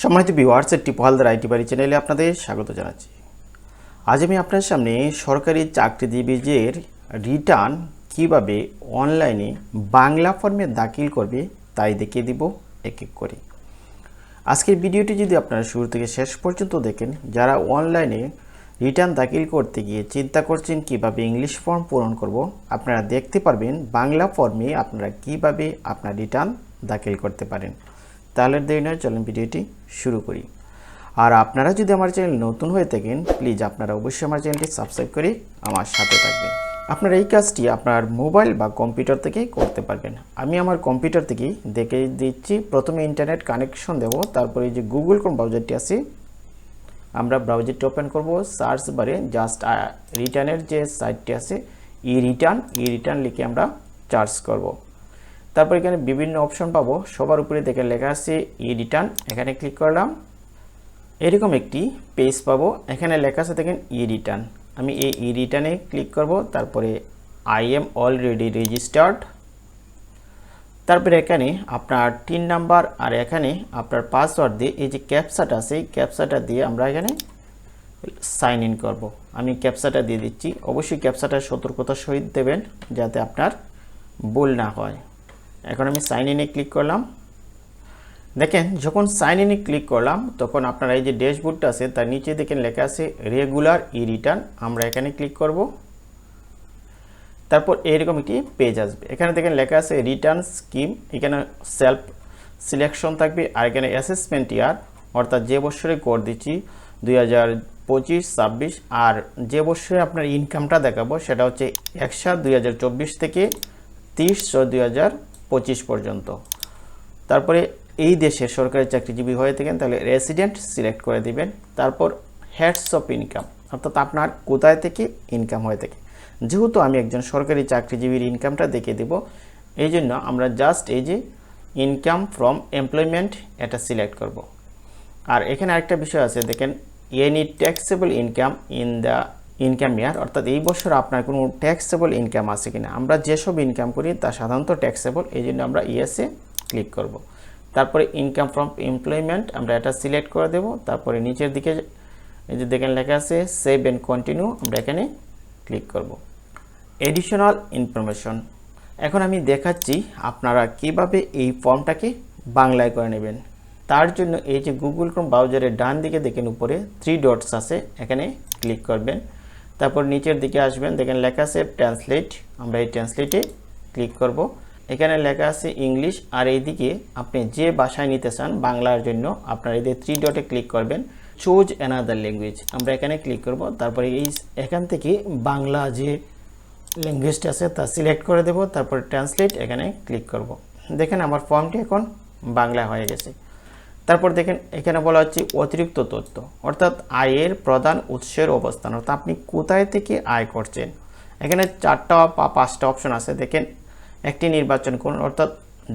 সম্মানিত viewers Tipu Haldar IT বাড়ি চ্যানেলে আপনাদের স্বাগত জানাচ্ছি। আজ আমি আপনার সামনে সরকারি চাকরিজীবীদের রিটার্ন কীভাবে অনলাইনে বাংলা ফর্মে দাখিল করবে তাই দেখিয়ে দিব এক এক করে। আজকের ভিডিওটি যদি আপনারা শুরু থেকে শেষ পর্যন্ত দেখেন, যারা অনলাইনে রিটার্ন দাখিল করতে গিয়ে চিন্তা করছেন কীভাবে ইংলিশ ফর্ম পূরণ করব, আপনারা দেখতে পারবেন বাংলা ফর্মে আপনারা কীভাবে আপনার রিটার্ন দাখিল করতে পারেন। তাহলে দেরি নয়, চলুন ভিডিওটি শুরু করি। আর আপনারা যদি আমার চ্যানেল নতুন হয়ে থাকেন, প্লিজ আপনারা অবশ্যই আমার চ্যানেলটি সাবস্ক্রাইব করে আমার সাথে থাকবেন। আপনারা এই কাজটি আপনার মোবাইল বা কম্পিউটার থেকে করতে পারবেন। আমি আমার কম্পিউটার থেকেই দেখে দিচ্ছি। প্রথমে ইন্টারনেট কানেকশন দেব, তারপরে যে গুগল কোন ব্রাউজারটি আছে, আমরা ব্রাউজারটি ওপেন করব। সার্চ বারে জাস্ট রিটার্নের যে সাইটটি আছে ই রিটার্ন ই রিটার্ন লিখে আমরা চার্জ করব। তারপর এখানে বিভিন্ন অপশন পাবো। সবার উপরে দেখে লেখা আছে ই রিটার্ন এখানে ক্লিক করলাম। এরকম একটি পেজ পাবো। এখানে লেখা আছে, দেখেন ই রিটার্ন আমি এই ই রিটার্নে ক্লিক করব, তারপরে আই এম অলরেডি রেজিস্টার্ড তারপরে এখানে আপনার তিন নাম্বার আর এখানে আপনার পাসওয়ার্ড দিয়ে এই যে ক্যাপসাটা আছে, এই ক্যাপসাটা দিয়ে আমরা এখানে সাইন ইন করব। আমি ক্যাপসাটা দিয়ে দিচ্ছি। অবশ্যই ক্যাপসাটা সতর্কতার সহিত দেবেন, যাতে আপনার ভুল না হয়। এখন আমি সাইন ইনে ক্লিক করলাম। দেখেন, যখন সাইন ইনে ক্লিক করলাম, তখন আপনারা এই যে ড্যাশবোর্ডটা আছে, তার নিচে দেখেন লেখা আছে রেগুলার ই রিটার্ন আমরা এখানে ক্লিক করব। তারপর এরকম একটি পেজ আসবে। এখানে দেখেন লেখা আছে রিটার্ন স্কিম এখানে সেলফ সিলেকশন থাকবে, আর এখানে অ্যাসেসমেন্ট ইয়ার অর্থাৎ যে বছরে কোড দিচ্ছি, দুই হাজার পঁচিশ, ছাব্বিশ, আর যে বছরে আপনার ইনকামটা দেখাবো, সেটা হচ্ছে এক সাত দুই থেকে তিরিশ ছয় দুই পঁচিশ পর্যন্ত। তারপরে এই দেশের সরকারি চাকরিজীবী হয়ে থাকেন, তাহলে রেসিডেন্ট সিলেক্ট করে দিবেন। তারপর হেডস অফ ইনকাম অর্থাৎ আপনার কোথায় থেকে ইনকাম হয়ে থাকে। যেহেতু আমি একজন সরকারি চাকরিজীবীর ইনকামটা দেখে দেব, এই জন্য আমরা জাস্ট এই যে ইনকাম ফ্রম এমপ্লয়মেন্ট এটা সিলেক্ট করব। আর এখানে আরেকটা বিষয় আছে, দেখেন any taxable income in the income year অর্থাৎ এই বছর আপনার কোনো ট্যাক্সেবল ইনকাম আছে কিনা। আমরা যেসব ইনকাম করি, তা সাধারণত ট্যাক্সেবল এই জন্য আমরা ইয়েসে ক্লিক করব। তারপরে ইনকাম ফ্রম এমপ্লয়মেন্ট আমরা এটা সিলেক্ট করে দেব। তারপরে নিচের দিকে, এই যে দেখেন লেখা আছে সেভ অ্যান্ড কন্টিনিউ আমরা এখানে ক্লিক করব। এডিশনাল ইনফরমেশন এখন আমি দেখাচ্ছি আপনারা কীভাবে এই ফর্মটাকে বাংলায় করে নেবেন। তার জন্য এই যে গুগল ক্রোম ব্রাউজারের ডান দিকে দেখেন উপরে থ্রি ডটস আছে, এখানে ক্লিক করবেন। তারপর নিচের দিকে আসবেন, দেখেন লেখা আছে ট্রান্সলেট আমরা এই ট্রান্সলেটে ক্লিক করব। এখানে লেখা আছে ইংলিশ আর এইদিকে আপনি যে ভাষায় নিতে চান বাংলার জন্য, আপনার এই থ্রি ডটে ক্লিক করবেন চুজ অ্যানাদার ল্যাঙ্গুয়েজ আমরা এখানে ক্লিক করব। তারপরে এই এখান থেকে বাংলা যে ল্যাঙ্গুয়েজটা আছে তা সিলেক্ট করে দেব, তারপর ট্রান্সলেট এখানে ক্লিক করব। দেখেন আমার ফর্মটি এখন বাংলা হয়ে গেছে। তারপর দেখেন, এখানে বলা হচ্ছে অতিরিক্ত তথ্য, অর্থাৎ আয়ের প্রধান উৎসের অবস্থান, অর্থাৎ আপনি কোথায় থেকে আয় করছেন। এখানে চারটা বা পাঁচটা অপশন আছে, দেখেন, একটি নির্বাচন করুন অর্থাৎ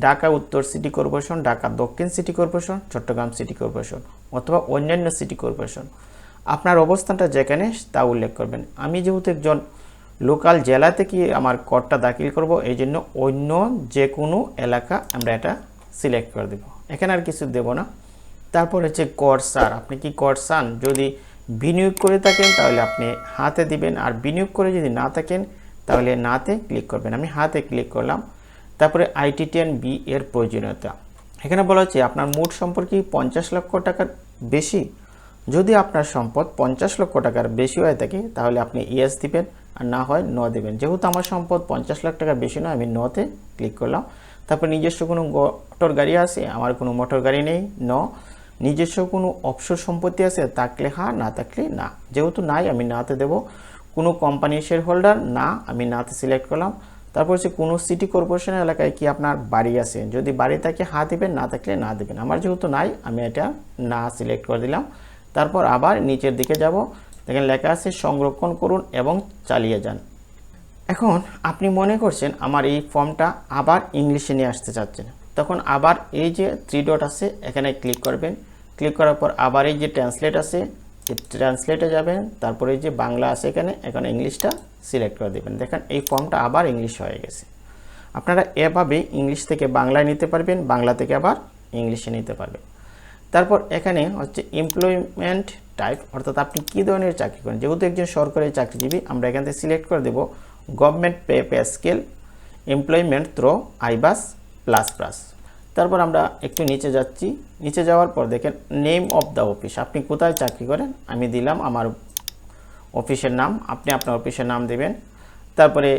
ঢাকা, উত্তর সিটি কর্পোরেশন, ঢাকা, দক্ষিণ city corporation, Chattogram city corporation, অথবা অন্যান্য সিটি কর্পোরেশন। আপনার অবস্থানটা যেখানে, তা উল্লেখ করবেন। আমি যেহেতু একজন লোকাল জেলা থেকে আমার করটা দাখিল করব এই জন্য অন্য যে কোনো এলাকা আমরা এটা সিলেক্ট করে দেব। এখানে আর কিছু দেব না। তারপর হচ্ছে কর সার। আপনি কি কর চান যদি বিনিয়োগ করে থাকেন, তাহলে আপনি হাতে দিবেন। আর বিনিয়োগ করে যদি না থাকেন, তাহলে নাতে ক্লিক করবেন। আমি হাতে ক্লিক করলাম। তারপরে আইটি টেন বি এর প্রয়োজনীয়তা। এখানে বলা হচ্ছে আপনার মোট সম্পর্কে পঞ্চাশ লক্ষ টাকার বেশি? যদি আপনার সম্পদ পঞ্চাশ লক্ষ টাকার বেশি হয়ে থাকে, তাহলে আপনি ইয়েস দিবেন। আর না হয় ন দেবেন। যেহেতু আমার সম্পদ পঞ্চাশ লাখ টাকার বেশি নয়, আমি নতে ক্লিক করলাম। তারপর নিজস্ব কোনো মোটর গাড়ি আছে? আমার কোনো মোটর গাড়ি নেই, ন। নিজস্ব কোনো অবসর সম্পত্তি আছে থাকলে হ্যাঁ না থাকলে না। যেহেতু নাই, আমি নাতে দেব। কোনো কোম্পানির শেয়ার হোল্ডার না, আমি নাতে সিলেক্ট করলাম। তারপর হচ্ছে কোনো সিটি কর্পোরেশন এলাকায় কি আপনার বাড়ি আছে? যদি বাড়ি থাকে, হা দেবেন, না থাকলে না দেবেন। আমার যেহেতু নাই, আমি এটা না সিলেক্ট করে দিলাম। তারপর আবার নিচের দিকে যাব। দেখেন লেখা আছে, সংরক্ষণ করুন এবং চালিয়ে যান। এখন আপনি মনে করছেন আমার এই ফর্মটা আবার ইংলিশে নিয়ে আসতে চাচ্ছেন। তখন আবার এই যে থ্রি ডট আছে, এখানে ক্লিক করবেন। ক্লিক করার পর আবার এই যে ট্রান্সলেট আছে ট্রান্সলেটে যাবেন, তারপরে যে বাংলা আছে এখানে এখানে ইংলিশটা সিলেক্ট করে দেবেন। দেখেন এই ফর্মটা আবার ইংলিশ হয়ে গেছে। আপনারা এভাবে ইংলিশ থেকে বাংলায় নিতে পারবেন, বাংলা থেকে আবার ইংলিশে নিতে পারবেন। তারপর এখানে হচ্ছে এমপ্লয়মেন্ট টাইপ অর্থাৎ আপনি কী ধরনের চাকরি করেন? যেহেতু একজন সরকারি চাকরিজীবী, আমরা এখান থেকে সিলেক্ট করে দেব government pay pay scale employment through iBAS plus plus তারপর আমরা একটু নিচে যাচ্ছি। নিচে যাওয়ার পর দেখেন নেম অফ দ্য অফিস আপনি কোথায় চাকরি করেন? আমি দিলাম আমার অফিসের নাম, আপনি আপনার অফিসের নাম দেবেন। তারপরে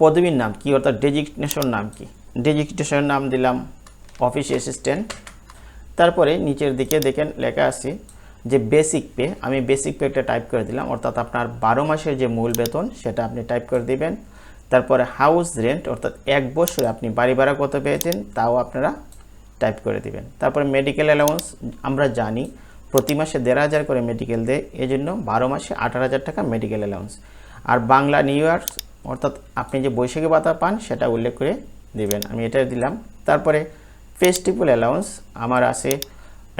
পদবীর নাম কি, অর্থাৎ ডেজিগনেশন নাম কি? ডেজিগনেশনের নাম দিলাম অফিস অ্যাসিস্ট্যান্ট তারপরে নিচের দিকে দেখেন, লেখা আছে যে বেসিক পে আমি বেসিক পেটা টাইপ করে দিলাম, অর্থাৎ আপনার বারো মাসের যে মূল বেতন, সেটা আপনি টাইপ করে দিবেন। তারপরে হাউস রেন্ট অর্থাৎ এক বছরে আপনি বাড়ি ভাড়া কত পেয়েছেন, তাও আপনারা টাইপ করে দিবেন। তারপরে মেডিকেল অ্যালাউন্স আমরা জানি প্রতি মাসে দেড় হাজার করে মেডিকেল দেয় এই জন্য বারো মাসে আঠারো হাজার টাকা মেডিকেল অ্যালাউন্স আর বাংলা নিউ ইয়ার অর্থাৎ আপনি যে বৈশাখী ভাতা পান, সেটা উল্লেখ করে দিবেন। আমি এটা দিলাম। তারপরে ফেস্টিভ্যাল অ্যালাউন্স আমার আছে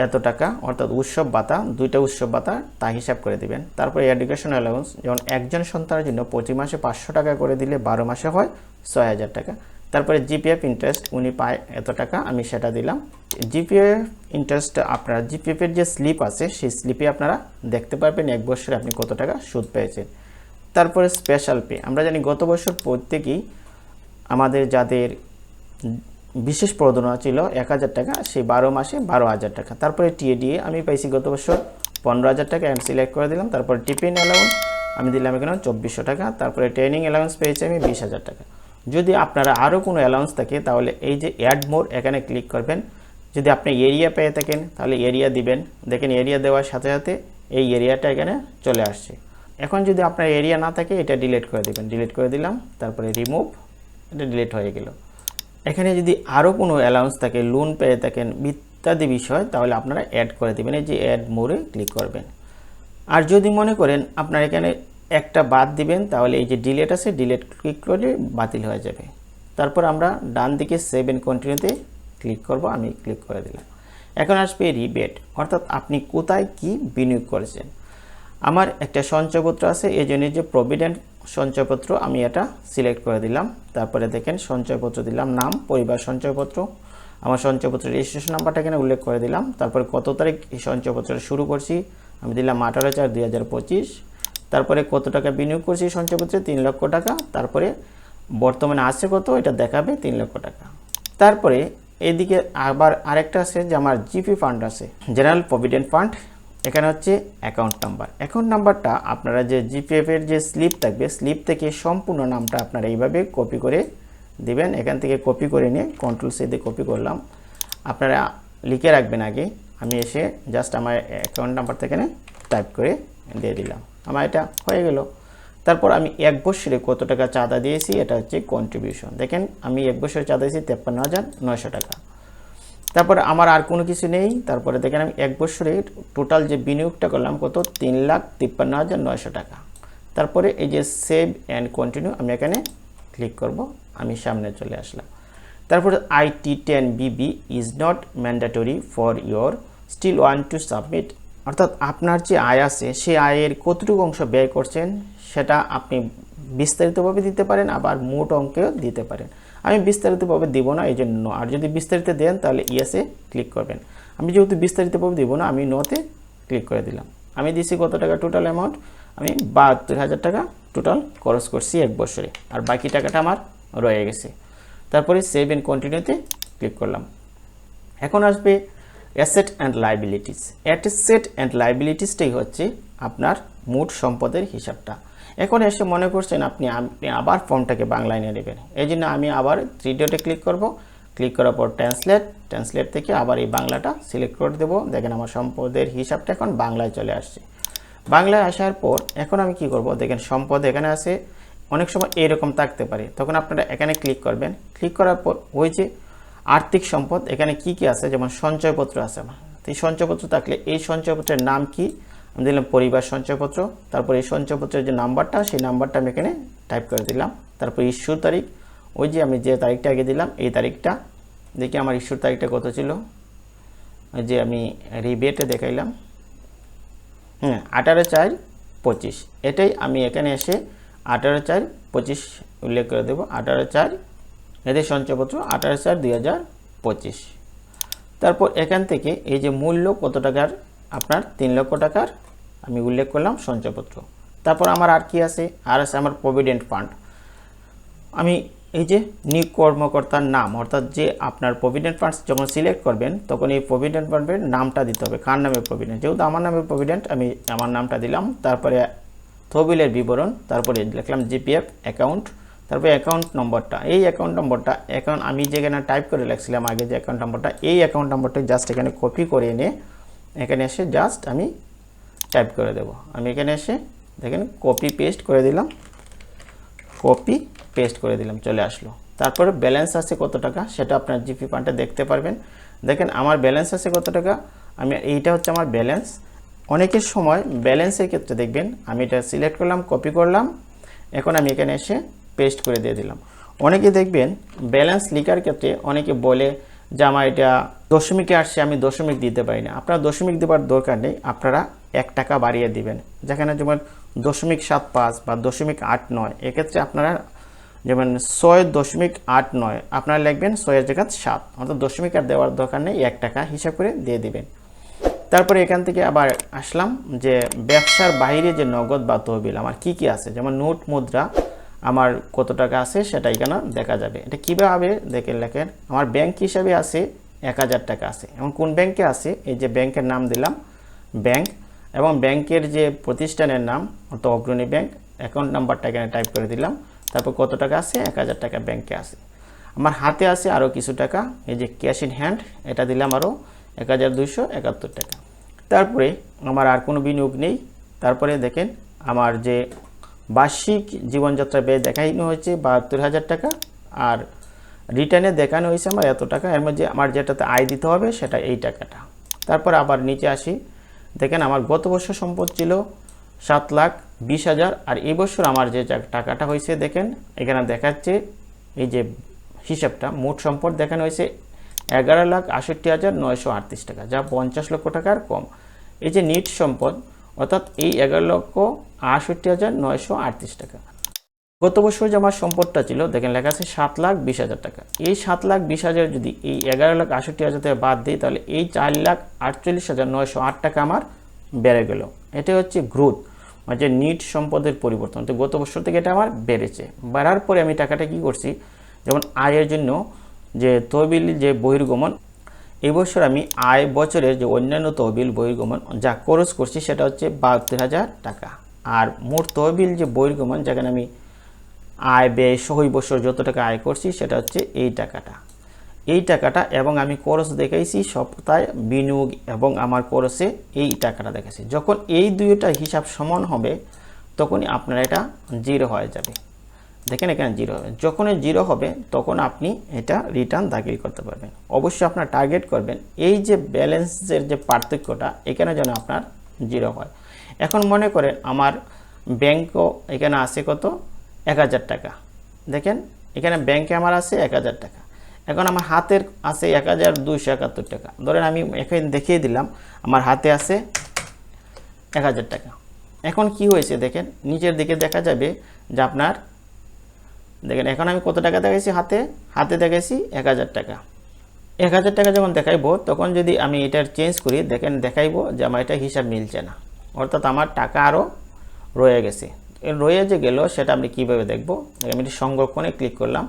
এত টাকা, অর্থাৎ উৎসব ভাতা দুইটা উৎসব ভাতা তা হিসাব করে দিবেন। তারপরে এডুকেশন অ্যালাউন্স যেমন একজন সন্তানের জন্য প্রতি মাসে পাঁচশো টাকা করে দিলে বারো মাসে হয় ছয় হাজার টাকা। তারপরে জিপিএফ ইন্টারেস্ট উনি পায় এত টাকা, আমি সেটা দিলাম। জিপিএফ ইন্টারেস্ট আপনারা জিপিএফের যে স্লিপ আছে, সেই স্লিপে আপনারা দেখতে পারবেন এক বছরে আপনি কত টাকা সুদ পেয়েছেন। তারপরে স্পেশাল পে আমরা জানি গত বছর প্রত্যেকেই আমাদের যাদের বিশেষ প্রণোদনা ছিল এক হাজার টাকা, সেই বারো মাসে বারো হাজার টাকা। তারপরে টিএডিএ আমি পাইছি গত বছর পনেরো হাজার টাকা, আমি সিলেক্ট করে দিলাম। তারপরে টিফিন অ্যালাউন্স আমি দিলাম এখানে চব্বিশশো টাকা। তারপরে ট্রেনিং অ্যালাউন্স পেয়েছি আমি বিশ হাজার টাকা। যদি আপনারা আরও কোনো অ্যালাউন্স থাকে, তাহলে এই যে অ্যাড মোর এখানে ক্লিক করবেন। যদি আপনি এরিয়া পেয়ে থাকেন, তাহলে এরিয়া দিবেন। দেখেন এরিয়া দেওয়ার সাথে সাথে এই এরিয়াটা এখানে চলে আসছে। এখন যদি আপনার এরিয়া না থাকে, এটা ডিলিট করে দেবেন। ডিলিট করে দিলাম, তারপরে রিমুভ এটা ডিলিট হয়ে গেল। এখানে যদি আরও কোনো অ্যালাউন্স থাকে লোন পেয়ে থাকেন, ইত্যাদি বিষয়, তাহলে আপনারা অ্যাড করে দেবেন। এই যে অ্যাড মোড়ে ক্লিক করবেন। আর যদি মনে করেন আপনার এখানে একটা বাদ দিবেন, তাহলে এই যে ডিলেট আছে ডিলেট ক্লিক করলে বাতিল হয়ে যাবে। তারপর আমরা ডান দিকে সেভ কন্টিনিউতে ক্লিক করব, আমি ক্লিক করে দিলাম। এখন আসবে রিবেট অর্থাৎ আপনি কোথায় কি বিনিয়োগ করেছেন। আমার একটা সঞ্চয়পত্র আছে, এই জন্য যে প্রভিডেন্ট সঞ্চয়পত্র আমি এটা সিলেক্ট করে দিলাম। তারপরে দেখেন সঞ্চয়পত্র দিলাম, নাম, পরিবার সঞ্চয়পত্র। আমার সঞ্চয়পত্র রেজিস্ট্রেশন নাম্বারটা এখানে উল্লেখ করে দিলাম। তারপরে কত তারিখ এই সঞ্চয়পত্রটা শুরু করছি, আমি দিলাম আঠারো চার দুই হাজার পঁচিশ। তারপরে কত টাকা বিনিয়োগ করছি সঞ্চয়পত্রে? তিন লক্ষ টাকা। তারপরে বর্তমানে আছে কত? এটা দেখাবে তিন লক্ষ টাকা। তারপরে এদিকে আবার আরেকটা আছে যে আমার জিপি ফান্ড আছে, জেনারেল প্রভিডেন্ট ফান্ড। এখানে হচ্ছে অ্যাকাউন্ট নাম্বার। অ্যাকাউন্ট নাম্বারটা আপনারা যে জিপিএফ এর যে স্লিপ থাকবে, স্লিপ থেকে সম্পূর্ণ নামটা আপনারা এইভাবে কপি করে দিবেন। এখান থেকে কপি করে নিয়ে কন্ট্রোল সি দিয়ে কপি করলাম। আপনারা লিখে রাখবেন আগে। আমি এসে জাস্ট আমার অ্যাকাউন্ট নাম্বারটা এখানে টাইপ করে দিয়ে দিলাম। আমার এটা হয়ে গেল। তারপর আমি এক বছরে কত টাকা চাঁদা দিয়েছি, এটা হচ্ছে কন্ট্রিবিউশন দেখেন, আমি এক বছরে চাঁদা দিয়েছি তেপ্পান্ন হাজার নয়শো টাকা। তারপরে আমার আর কোনো কিছু নেই। তারপরে দেখেন, আমি এক বছরে টোটাল যে বিনিয়োগটা করলাম কত? তিন লাখ তিপ্পান্ন হাজার নয়শো টাকা। তারপরে এই যে সেভ অ্যান্ড কন্টিনিউ আমি এখানে ক্লিক করব, আমি সামনে চলে আসলাম। তারপরে IT ten BB is not mandatory for your still want to submit অর্থাৎ আপনার যে আয় আছে, সেই আয়ের কতটুকু অংশ ব্যয় করছেন, সেটা আপনি বিস্তারিতভাবে দিতে পারেন, আবার মোট অঙ্কেও দিতে পারেন। আমি বিস্তারিতভাবে দিব না এই জন্য আর যদি বিস্তারিত দেন, তাহলে ইয়েসে ক্লিক করবেন। আমি যেহেতু বিস্তারিতভাবে দিব না, আমি নোতে ক্লিক করে দিলাম। আমি দিছি কত টাকা টোটাল অ্যামাউন্ট আমি বাহাত্তর হাজার টাকা টোটাল খরচ করছি এক বছরে, আর বাকি টাকাটা আমার রয়ে গেছে। তারপরে সেভ কন্টিনিউতে ক্লিক করলাম। এখন আসবে asset and liabilities. Asset and লাইবিলিটিসটাই হচ্ছে আপনার মোট সম্পদের হিসাবটা। এখন এসে মনে করছেন আপনি আপনি আবার ফর্মটাকে বাংলায় নিয়ে নেবেন এই জন্য আমি আবার থ্রি ডটে ক্লিক করব। ক্লিক করার পর ট্রান্সলেট ট্রান্সলেট থেকে আবার এই বাংলাটা সিলেক্ট করে দেবো। দেখেন আমার সম্পদের হিসাবটা এখন বাংলায় চলে আসছে। বাংলায় আসার পর এখন আমি কি করব? দেখেন সম্পদ এখানে আছে। অনেক সময় এরকম থাকতে পারে। তখন আপনারা এখানে ক্লিক করবেন। ক্লিক করার পর ওই যে আর্থিক সম্পদ, এখানে কি কি আছে? যেমন সঞ্চয়পত্র আছে আমার। এই সঞ্চয়পত্র থাকলে এই সঞ্চয়পত্রের নাম কি? আমি দিলাম পরিবার সঞ্চয়পত্র। তারপর এই সঞ্চয়পত্রের যে নাম্বারটা, সেই নাম্বারটা আমি এখানে টাইপ করে দিলাম। তারপর ইস্যুর তারিখ। ওই যে আমি যে তারিখটা আগে দিলাম, এই তারিখটা। দেখি আমার ইস্যুর তারিখটা কত ছিল? ওই যে আমি রিবেটে দেখাইলাম। হ্যাঁ আঠারো চার পঁচিশ। এটাই আমি এখানে এসে আঠারো চার পঁচিশ উল্লেখ করে দেবো। আঠারো চার এদের সঞ্চয়পত্র আঠারো চার দুই হাজার পঁচিশ। তারপর এখান থেকে এই যে মূল্য কত টাকার? আপনার তিন লক্ষ টাকার, আমি উল্লেখ করলাম সঞ্চয়পত্র। তারপর আমার আর কি আছে? আর আছে আমার প্রভিডেন্ট ফান্ড আমি এই যে নিয়োগ কর্মকর্তার নাম, অর্থাৎ যে আপনার প্রভিডেন্ট ফান্ড যখন সিলেক্ট করবেন, তখন এই প্রভিডেন্ট ফান্ডের নামটা দিতে হবে। কার নামে প্রভিডেন্ট যেহেতু আমার নামে প্রভিডেন্ট আমি আমার নামটা দিলাম। তারপরে তহবিলের বিবরণ, তারপরে লিখলাম জিপিএফ অ্যাকাউন্ট তারপরে অ্যাকাউন্ট নম্বরটা এই অ্যাকাউন্ট নম্বরটা এখন আমি যেখানে টাইপ করে রাখছিলাম আগে যে অ্যাকাউন্ট নম্বরটা এই অ্যাকাউন্ট নম্বরটা জাস্ট এখানে কপি করে এনে এখানে এসে জাস্ট আমি টাইপ করে দেব। আমি এখানে এসে দেখেন কপি পেস্ট করে দিলাম। কপি পেস্ট করে দিলাম, চলে আসলো। তারপরে ব্যালেন্স আছে কত টাকা? সেটা আপনার জিপি ফান্ডে দেখতে পারবেন। দেখেন আমার ব্যালেন্স আছে কত টাকা? আমি, এইটা হচ্ছে আমার ব্যালেন্স অনেকের সময় ব্যালেন্সের ক্ষেত্রে দেখবেন, আমি এটা সিলেক্ট করলাম কপি করলাম। এখন আমি এখানে এসে পেস্ট করে দিয়ে দিলাম। অনেকে দেখবেন ব্যালেন্স লিখার ক্ষেত্রে অনেকে বলে যে, আমার এটা দশমিকে আসছে, আমি দশমিক দিতে পারি না। আপনারা দশমিক দেওয়ার দরকার নেই, আপনারা এক টাকা বাড়িয়ে দিবেন। যেখানে যেমন দশমিক সাত পাঁচ বা দশমিক আট নয়, এক্ষেত্রে আপনারা যেমন ছয় দশমিক আট নয়, আপনারা লিখবেন ছয়ের জায়গা সাত। অর্থাৎ দশমিক আর দেওয়ার দরকার নেই, এক টাকা হিসাব করে দিয়ে দিবেন। তারপরে এখান থেকে আবার আসলাম যে, ব্যবসার বাইরে যে নগদ বা তহবিল, আমার কি কি আছে? যেমন নোট, মুদ্রা আমার কত টাকা আছে সেটা এখানে দেখা যাবে। এটা কীভাবে দেখে লেখেন, আমার ব্যাংক হিসাবে আছে এক হাজার টাকা আছে। এবং কোন ব্যাংকে আছে? এই যে ব্যাংকের নাম দিলাম ব্যাংক এবং ব্যাংকের যে প্রতিষ্ঠানের নাম, অর্থাৎ অগ্রণী ব্যাংক অ্যাকাউন্ট নাম্বারটা এখানে টাইপ করে দিলাম, তারপর কত টাকা আছে? এক হাজার টাকা ব্যাংকে আছে। আমার হাতে আছে আরও কিছু টাকা, এই যে ক্যাশ ইন হ্যান্ড এটা দিলাম আরও এক হাজার দুইশো একাত্তর টাকা। তারপরে আমার আর কোনো বিনিয়োগ নেই। তারপরে দেখেন, আমার যে বার্ষিক জীবনযাত্রা ব্যয় দেখানো হয়েছে বাহাত্তর হাজার টাকা আর রিটার্নে দেখানো হয়েছে আমার এত টাকা। এর মধ্যে আমার যেটাতে আয় দিতে হবে সেটা এই টাকাটা। তারপর আবার নিচে আসি। দেখেন আমার গত বছর সম্পদ ছিল সাত লাখ বিশ হাজার আর এই বছর আমার যে যা- টাকাটা হয়েছে দেখেন, এখানে দেখাচ্ছে এই যে হিসাবটা, মোট সম্পদ দেখানো হয়েছে এগারো লাখ আষট্টি হাজার নয়শো আটত্রিশ টাকা, যা পঞ্চাশ লক্ষ টাকার কম। এই যে নিট সম্পদ, অর্থাৎ এই এগারো লক্ষ আষট্টি হাজার নয়শো আটত্রিশ টাকা। গত বছর যে আমার সম্পদটা ছিল, দেখেন লেখা আছে সাত লাখ বিশ হাজার টাকা। এই সাত লাখ বিশ হাজার যদি এই এগারো লাখ আষট্টি হাজার থেকে বাদ দিই, তাহলে এই চার লাখ আটচল্লিশ হাজার নয়শো আট টাকা আমার বেড়ে গেল। এটা হচ্ছে গ্রোথ মানে নিট সম্পদের পরিবর্তন। তো গত বছর থেকে এটা আমার বেড়েছে। বাড়ার পরে আমি টাকাটা কি করছি, যেমন আয়ের জন্য যে তহবিল, যে বহির্গমন, এই বছর আমি আয় বছরের যে অন্যান্য তহবিল, বহির্গমন যা খরচ করছি, সেটা হচ্ছে বাহাত্তর হাজার টাকা। আর মোট তহবিল যে বহির্গমন যেখানে আমি আয় ব্যয় সহ বছর যত টাকা আয় করছি, সেটা হচ্ছে এই টাকাটা। এই টাকাটা এবং আমি খরচ দেখাইছি সপ্তাহে বিনিয়োগ এবং আমার খরচে এই টাকাটা দেখাইছি। যখন এই দুইটা হিসাব সমান হবে, তখনই আপনার এটা জিরো হয়ে যাবে। দেখেন এখানে জিরো হবে। যখন জিরো হবে, তখন আপনি এটা রিটার্ন দাখিল করতে পারবেন। অবশ্যই আপনার টার্গেট করবেন। এই যে ব্যালেন্সের যে পার্থক্যটা, এখানে যেন আপনার জিরো হয়। এখন মনে করেন আমার ব্যাংকও এখানে আছে কত? এক হাজার টাকা। দেখেন, এখানে ব্যাংকে আমার আছে এক হাজার টাকা। এখন আমার হাতের আছে এক হাজার দুইশো একাত্তর টাকা। ধরেন আমি এখানে দেখিয়ে দিলাম, আমার হাতে আছে এক হাজার টাকা। এখন কি হয়েছে দেখেন, নিচের দিকে দেখা যাবে যে আপনার, দেখেন, এখন আমি কত টাকা দেখাইছি হাতে? হাতে দেখাইছি এক হাজার টাকা। এক হাজার টাকা যখন দেখাইবো, তখন যদি আমি এটার চেঞ্জ করি, দেখেন দেখাইবো যে আমার এটা হিসাব মিলছে না। অর্থাৎ আমার টাকা আরও রয়ে গেছে। রয়ে যে গেল, সেটা আমি কীভাবে দেখব? আমি এটি সংরক্ষণে ক্লিক করলাম।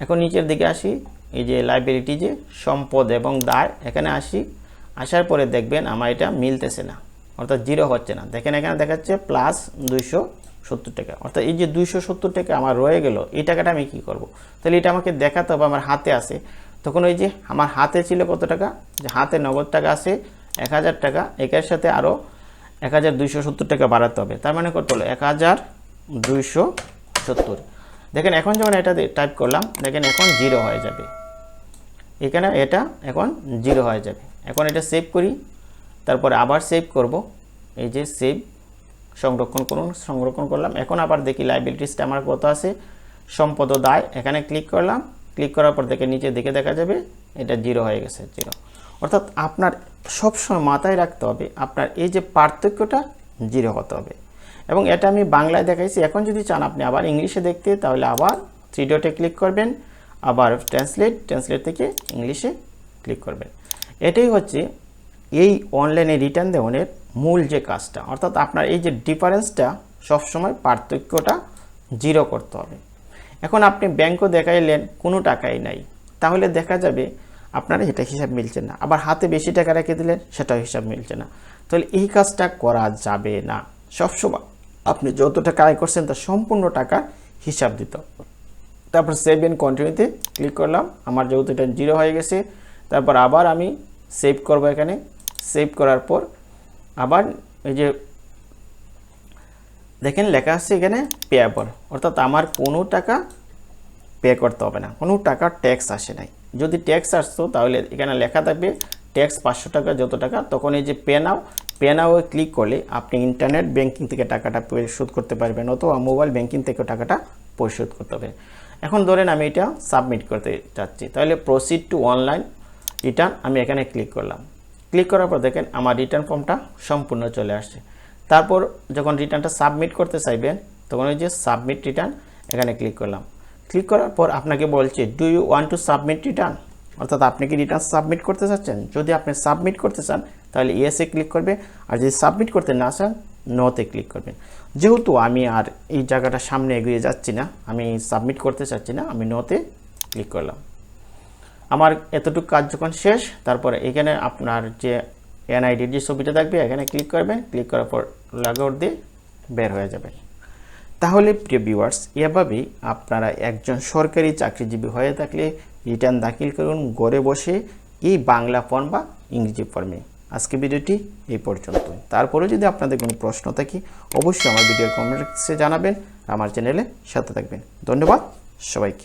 এখন নিচের দিকে আসি। এই যে লাইব্রেরিটি যে সম্পদ এবং দায়, এখানে আসি। আসার পরে দেখবেন আমার এটা মিলতেছে না। অর্থাৎ জিরো হচ্ছে না। দেখেন এখানে দেখাচ্ছে প্লাস দুইশো সত্তর টাকা। অর্থাৎ এই যে দুইশো সত্তর টাকা আমার রয়ে গেল, এই টাকাটা আমি কি করব? তাহলে এটা আমাকে দেখাতে হবে আমার হাতে আছে। তখন ওই যে আমার হাতে ছিল কত টাকা? যে হাতে নগদ টাকা আছে, এক হাজার টাকা। একের সাথে আরও এক হাজার দুইশো সত্তর টাকা বাড়াতে হবে। তার মানে কত হলো? এক হাজার দুইশো সত্তর। দেখেন, এখন যখন এটা টাইপ করলাম, দেখেন এখন জিরো হয়ে যাবে। এখানে এটা এখন জিরো হয়ে যাবে। এখন এটা সেভ করি, তারপরে আবার সেভ করব। এই যে সেভ সংরক্ষণ করুন, সংরক্ষণ করলাম। এখন আবার দেখি লাইবিলিটিসটা আমার কত আছে? সম্পদ দায়। এখানে ক্লিক করলাম। ক্লিক করার পর দেখে নিচে দিকে দেখা যাবে, এটা জিরো হয়ে গেছে জিরো অর্থাৎ আপনার সবসময় মাথায় রাখতে হবে, আপনার এই যে পার্থক্যটা জিরো হতে হবে। এবং এটা আমি বাংলায় দেখাইছি, এখন যদি চান আপনি আবার ইংলিশে দেখতে, তাহলে আবার থ্রি ডটে ক্লিক করবেন, আবার ট্রান্সলেট ট্রান্সলেট থেকে ইংলিশে ক্লিক করবেন। এটাই হচ্ছে এই অনলাইনে রিটার্ন দেওয়ানের মূল যে কাজটা, অর্থাৎ আপনার এই যে ডিফারেন্সটা সবসময় পার্থক্যটা জিরো করতে হবে। এখন আপনি ব্যাংকও দেখাইলেন, কোনো টাকাই নাই। তাহলে দেখা যাবে আপনার এটা হিসাব মিলছে না। আবার হাতে বেশি টাকা রেখে দিলেন সেটাও হিসাব মিলছে না। তাহলে এই কাজটা করা যাবে না। সবসময় আপনি যত টাকা আয় করছেন, তার সম্পূর্ণ টাকা হিসাব দিতে তারপর সেভ এন্ড কন্টিনিউতে ক্লিক করলাম। আমার যেহেতু এটা জিরো হয়ে গেছে, তারপর আবার আমি সেভ করব এখানে। সেভ করার পর আবার এই যে দেখেন লেখা আছে এখানে পেয়াবল অর্থাৎ আমার কোনো টাকা পে করতে হবে না। কোনো টাকা ট্যাক্স আসে নাই। যদি ট্যাক্স আসতো, তাহলে এখানে লেখা থাকবে ট্যাক্স পাঁচশো টাকা যত টাকা, তখন এই যে pay now pay now click করলে আপনি ইন্টারনেট ব্যাংকিং থেকে টাকাটা পরিশোধ করতে পারবেন, অথবা মোবাইল ব্যাংকিং থেকে টাকাটা পরিশোধ করতে হবে এখন ধরেন আমি এটা সাবমিট করতে চাচ্ছি, তাহলে প্রসিড টু অনলাইন রিটার্ন আমি এখানে ক্লিক করলাম। ক্লিক করার পর দেখেন আমার রিটার্ন ফর্মটা সম্পূর্ণ চলে আসছে। তারপর যখন রিটার্নটা সাবমিট করতে চাইবেন, তখন ওই যে সাবমিট রিটার্ন এখানে ক্লিক করলাম। ক্লিক করার পর আপনাকে বলছে do you want to submit return অর্থাৎ আপনি কি রিটার্ন সাবমিট করতে চাচ্ছেন? যদি আপনি সাবমিট করতে চান, তাহলে ইয়েসে ক্লিক করবে। আর যদি সাবমিট করতে না চান নোতে ক্লিক করবেন যেহেতু আমি আর এই জায়গাটা সামনে এগিয়ে যাচ্ছি না, আমি সাবমিট করতে চাচ্ছি না, আমি নোতে ক্লিক করলাম। আমার এতটুকু কাজ যখন শেষ। তারপরে এখানে আপনার যে এনআইডির যে ছবিটা থাকবে এখানে ক্লিক করবেন। ক্লিক করার পর লগ আউট দিয়ে বের হয়ে যাবেন। তাহলে প্রিয় ভিউয়ার্স এভাবেই আপনারা একজন সরকারি চাকরিজীবী হয়ে থাকলে রিটার্ন দাখিল করুন, ঘরে বসে এই বাংলা ফর্ম বা ইংরেজি ফর্মে আজকে ভিডিওটি এই পর্যন্ত তারপরে যদি আপনাদের কোনো প্রশ্ন থাকে, অবশ্যই আমার ভিডিওর কমেন্টসে জানাবেন, আমার চ্যানেলে সাথে থাকবেন। ধন্যবাদ সবাইকে।